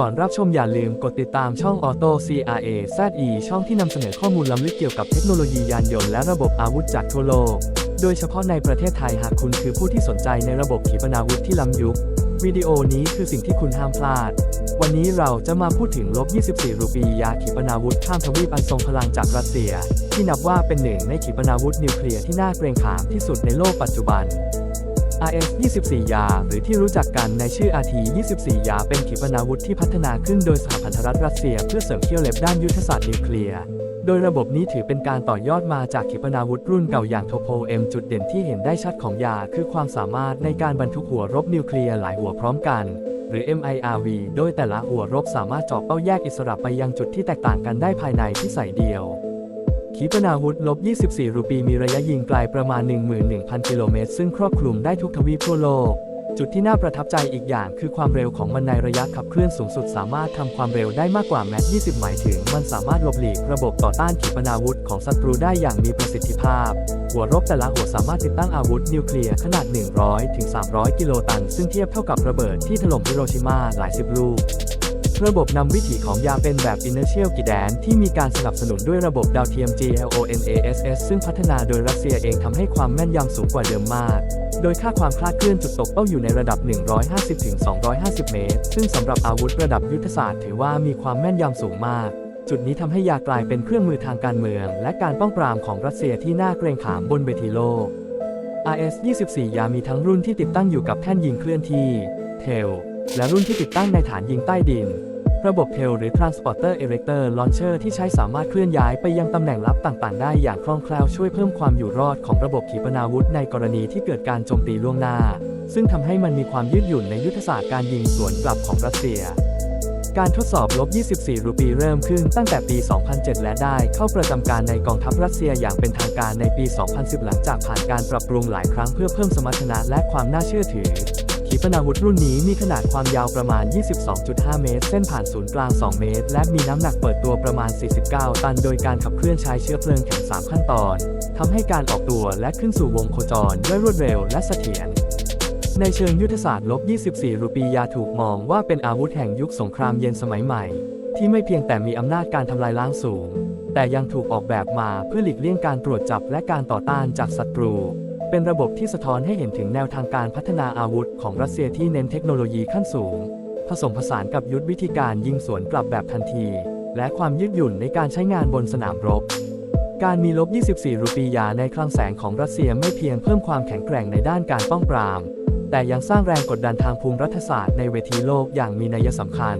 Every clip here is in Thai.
่อนรับชมอย่าลืมกดติดตามช่อง Auto CRA ZE ช่องที่นำเสนอข้อมูลล้ำลึกเกี่ยวกับเทคโนโลยียานยนต์และระบบอาวุธจากทั่วโลก โดยเฉพาะในประเทศไทยหากคุณคือผู้ที่สนใจในระบบขีปนาวุธที่ล้ำยุค วิดีโอนี้คือสิ่งที่คุณห้ามพลาด วันนี้เราจะมาพูดถึงลบ 24 รูปียาขีปนาวุธข้ามทวีปอันทรงพลังจากรัสเซีย ที่นับว่าเป็นหนึ่งในขีปนาวุธนิวเคลียร์ที่น่าเกรงขามที่สุดในโลกปัจจุบัน RS 24 ยา หรือที่รู้จักกันในชื่อ RT 24 ยา เป็นขีปนาวุธที่พัฒนาขึ้นโดยสหพันธรัฐรัสเซีย เพื่อเสริมเขี้ยวเล็บด้านยุทธศาสตร์นิวเคลียร์ โดยระบบนี้ถือเป็นการต่อยอดมาจากขีปนาวุธรุ่นเก่าอย่างโทโพเอ็มจุดเด่นที่เห็นได้ชัดของยา คือความสามารถในการบรรทุกหัวรบนิวเคลียร์หลายหัวพร้อมกันหรือ MIRV โดยแต่ละหัวรบสามารถเจาะเป้าแยกอิสระไปยังจุดที่แตกต่างกันได้ภายในที่ใส่เดียว ขีปนาวุธลบ 24 รูปีมีระยะยิงไกลประมาณ 11,000 กิโลเมตร ซึ่งครอบคลุมได้ทุกทวีปทั่วโลก จุดที่น่าประทับใจอีกอย่างคือความเร็วของมันในระยะขับเคลื่อนสูงสุด สามารถทำความเร็วได้มากกว่าแมท20 หมายถึง มันสามารถหลบหลีกระบบต่อต้านขีปนาวุธของศัตรูได้อย่างมีประสิทธิภาพ หัวรบแต่ละหัวสามารถติดตั้งอาวุธนิวเคลียร์ขนาด 100ถึง300 กิโลตัน ซึ่งเทียบเท่ากับระเบิดที่ถล่มฮิโรชิมาหลายสิบลูก ระบบนำวิถีของยาเป็นแบบ Inertial g u i d a n ที่มีการสนับสนุนด้วยระบบดาวเทียม GLONASS ซึ่งพัฒนาโดยรัสเซียเองทำให้ความแม่นยำสูงกว่าเดิมมาก โดยค่าความคลาดเคลื่อนจุดตกเป้าอยู่ในระดับ 150-250 เมตร ซึ่งสำหรับอาวุธระดับยุทธศาสตร์ถือว่ามีความแม่นยำสูงมาก จุดนี้ทำให้ยากลายเป็นเครื่องมือทางการเมือง และการป้องปรามของรัสเซียที่น่าเกรงขามบนเวทีโลก RS 24ยามีทั้งรุ่นที่ติดตั้งอยู่กับแท่นยิงเคลื่อนที่ เทล และรุ่นที่ติดตั้งในฐานยิงใต้ดิน ระบบเทลหรือ Transporter Erector Launcher ที่ใช้สามารถเคลื่อนย้ายไปยังตำแหน่งลับต่างๆ ได้อย่างคล่องแคล่วช่วยเพิ่มความอยู่รอดของระบบขีปนาวุธในกรณีที่เกิดการโจมตีล่วงหน้า ซึ่งทำให้มันมีความยืดหยุ่นในยุทธศาสตร์การยิงสวนกลับของรัสเซียการทดสอบลบ 24 รูปีเริ่มขึ้นตั้งแต่ปี 2007 และได้เข้าประจำการในกองทัพรัสเซียอย่างเป็นทางการในปี 2010 หลังจากผ่านการปรับปรุงหลายครั้งเพื่อเพิ่มสมรรถนะและความน่าเชื่อถือ ขีปนาวุธรุ่นนี้มีขนาดความยาวประมาณ 22.5 เมตร เส้นผ่านศูนย์กลาง 2 เมตร และมีน้ำหนักเปิดตัวประมาณ 49 ตัน โดยการขับเคลื่อนใช้เชื้อเพลิงแข็ง 3 ขั้นตอน ทำให้การออกตัวและขึ้นสู่วงโคจรด้วยรวดเร็วและเสถียรในเชิงยุทธศาสตร์ลบ 24 รูปียาถูกมองว่าเป็นอาวุธแห่งยุคสงครามเย็นสมัยใหม่ ที่ไม่เพียงแต่มีอำนาจการทำลายล้างสูง แต่ยังถูกออกแบบมาเพื่อหลีกเลี่ยงการตรวจจับและการต่อต้านจากศัตรู เป็นระบบที่สะท้อนให้เห็นถึงแนวทางการพัฒนาอาวุธของรัสเซียที่เน้นเทคโนโลยีขั้นสูง ผสมผสานกับยุทธวิธีการยิงสวนกลับแบบทันที และความยืดหยุ่นในการใช้งานบนสนามรบ การมีลบ 24 รูปียาในคลังแสงของรัสเซียไม่เพียงเพิ่มความแข็งแกร่งในด้านการป้องปราม แต่ยังสร้างแรงกดดันทางภูมิรัฐศาสตร์ในเวทีโลกอย่างมีนัยสำคัญ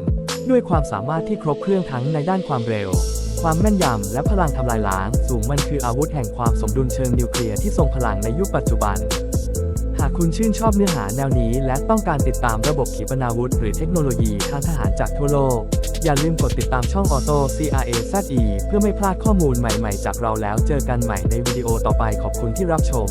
ด้วยความสามารถที่ครบเครื่องทั้งในด้านความเร็ว ความแม่นยำและพลังทำลายล้าง สูงมันคืออาวุธแห่งความสมดุลเชิงนิวเคลียร์ที่ทรงพลังในยุคปัจจุบัน หากคุณชื่นชอบเนื้อหาแนวนี้และต้องการติดตามระบบขีปนาวุธ หรือเทคโนโลยีทางทหารจากทั่วโลก อย่าลืมกดติดตามช่อง Auto CRA ZE เพื่อไม่พลาดข้อมูลใหม่ๆ จากเราแล้วเจอกันใหม่ในวิดีโอต่อไปขอบคุณที่รับชม